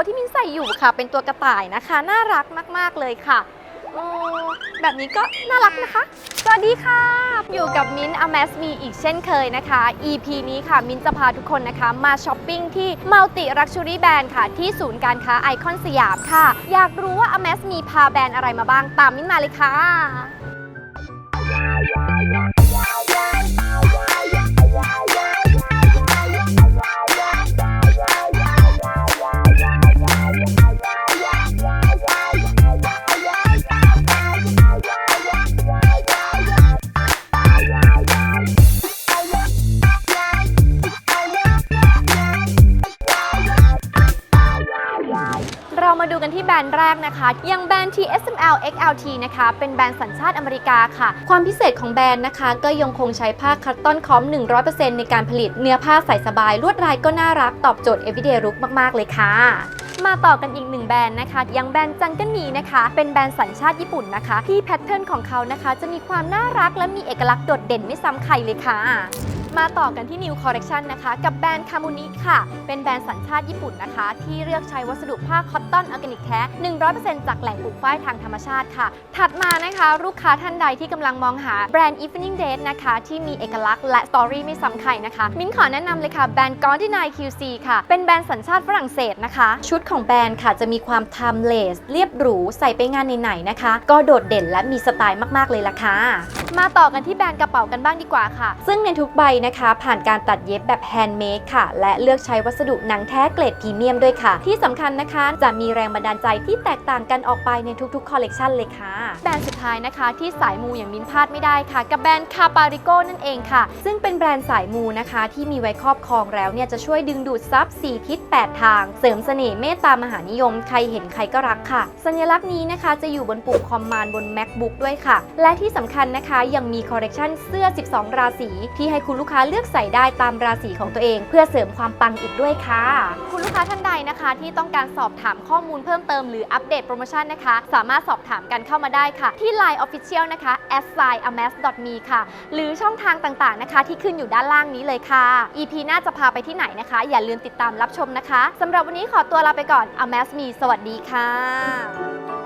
ตัวที่มินใส่อยู่ค่ะ เป็นตัวกระต่ายนะคะ น่ารักมาก ๆ เลยค่ะอืมแบบนี้ก็น่ารักนะคะ สวัสดีค่ะ อยู่กับมิ้นอเมสมีอีกเช่นเคยนะคะ EP นี้ค่ะ มิ้นจะพาทุกคนนะคะ มาช้อปปิ้งที่มัลติรักชูรี่แบรนด์ค่ะ ที่ศูนย์การค้าไอคอนสยามค่ะ อยากรู้ว่าอเมสมีพาแบรนด์อะไรมาบ้าง ตามมิ้นมาเลยค่ะ เรามาดูกันที่แบรนด์แรกนะคะอย่างแบรนด์ TSML XLT นะคะ เป็นแบรนด์สัญชาติอเมริกาค่ะ ความพิเศษของแบรนด์นะคะ ก็ยังคงใช้ผ้าคัตตอนคอม 100%ในการผลิตเนื้อผ้าใส่สบาย ลวดลายก็น่ารักตอบโจทย์ everyday look มากๆ เลยค่ะมาต่อกันอีกหนึ่งแบรนด์นะคะอย่างแบรนด์จังเกิลมีนะคะ เป็นแบรนด์สัญชาติญี่ปุ่นนะคะ ที่แพทเทิร์นของเขานะคะ จะมีความน่ารักและมีเอกลักษณ์โดดเด่นไม่ซ้ำใครเลยค่ะ มาต่อกันที่ New Collection นะคะ กับแบรนด์คา m ุนิค่ะ เป็นแบรนด์สัญชาติญี่ปุ่นนะคะ ที่เลือกใช้วัสดุผ้าคอตตอนออร์แกนิกแท้ 100%จากแหล่งปลูกฝ้ายทางธรรมชาติค่ะ ถัดมานะคะ ลูกค้าท่านใดที่กำลังมองหาแบรนด์ Evening Date นะคะ ที่มีเอกลักษณ์และสตอรี่ไม่ซ้ำใครนะคะ มิ้นขอแนะนำเลยค่ะแบรนด์ g o r d i n i QC ค่ะ เป็นแบรนด์สัญชาติฝรั่งเศสนะคะ ชุดของแบรนด์ค่ะจะมีความ timeless เรียบหรูใส่ไปงานไหนๆนะคะ ก็โดดเด่นและมีสไตล์มากๆเลยล่ะค่ะ มาต่อกันที่แบรนด์กระเป๋ากันบ้างดีกว่าค่ะ ซึ่งในทุกใบนะคะ ผ่านการตัดเย็บแบบแฮนด์เมดค่ะ และเลือกใช้วัสดุหนังแท้เกรดพรีเมียมด้วยค่ะ ที่สำคัญนะคะ จะมีแรงบันดาลใจที่แตกต่างกันออกไปในทุกๆคอลเลกชันเลยค่ะ แบรนด์สุดท้ายนะคะ ที่สายมูอย่างมินพลาดไม่ได้ค่ะ กับแบรนด์คาปาริโกนั่นเองค่ะ ซึ่งเป็นแบรนด์สายมูนะคะ ที่มีไว้ครอบครองแล้วเนี่ยจะช่วยดึงดูดซับ4ทิศ8ทาง เสริมเสน่ห์เมตตามหานิยม ใครเห็นใครก็รักค่ะ สัญลักษณ์นี้นะคะจะอยู่บนปุ่มคอมมานด์บน macbook ด้วยค่ะ และที่สำคัญนะคะยังมีคอลเลกชันเสื้อ 12 ราศีที่ให้คุณลูกค้าเลือกใส่ได้ตามราศีของตัวเอง เพื่อเสริมความปังอีกด้วยค่ะ คุณลูกค้าท่านใดนะคะ ที่ต้องการสอบถามข้อมูลเพิ่มเติมหรืออัปเดตโปรโมชั่นนะคะ สามารถสอบถามกันเข้ามาได้ค่ะ ที่ Line Official นะคะ s i a m a s m e ค่ะ หรือช่องทางต่างๆนะคะ ที่ขึ้นอยู่ด้านล่างนี้เลยค่ะ EP หน้าจะพาไปที่ไหนนะคะ อย่าลืมติดตามรับชมนะคะสำหรับวันนี้ขอตัวลาไปก่อน a m a s Me สวัสดีค่ะ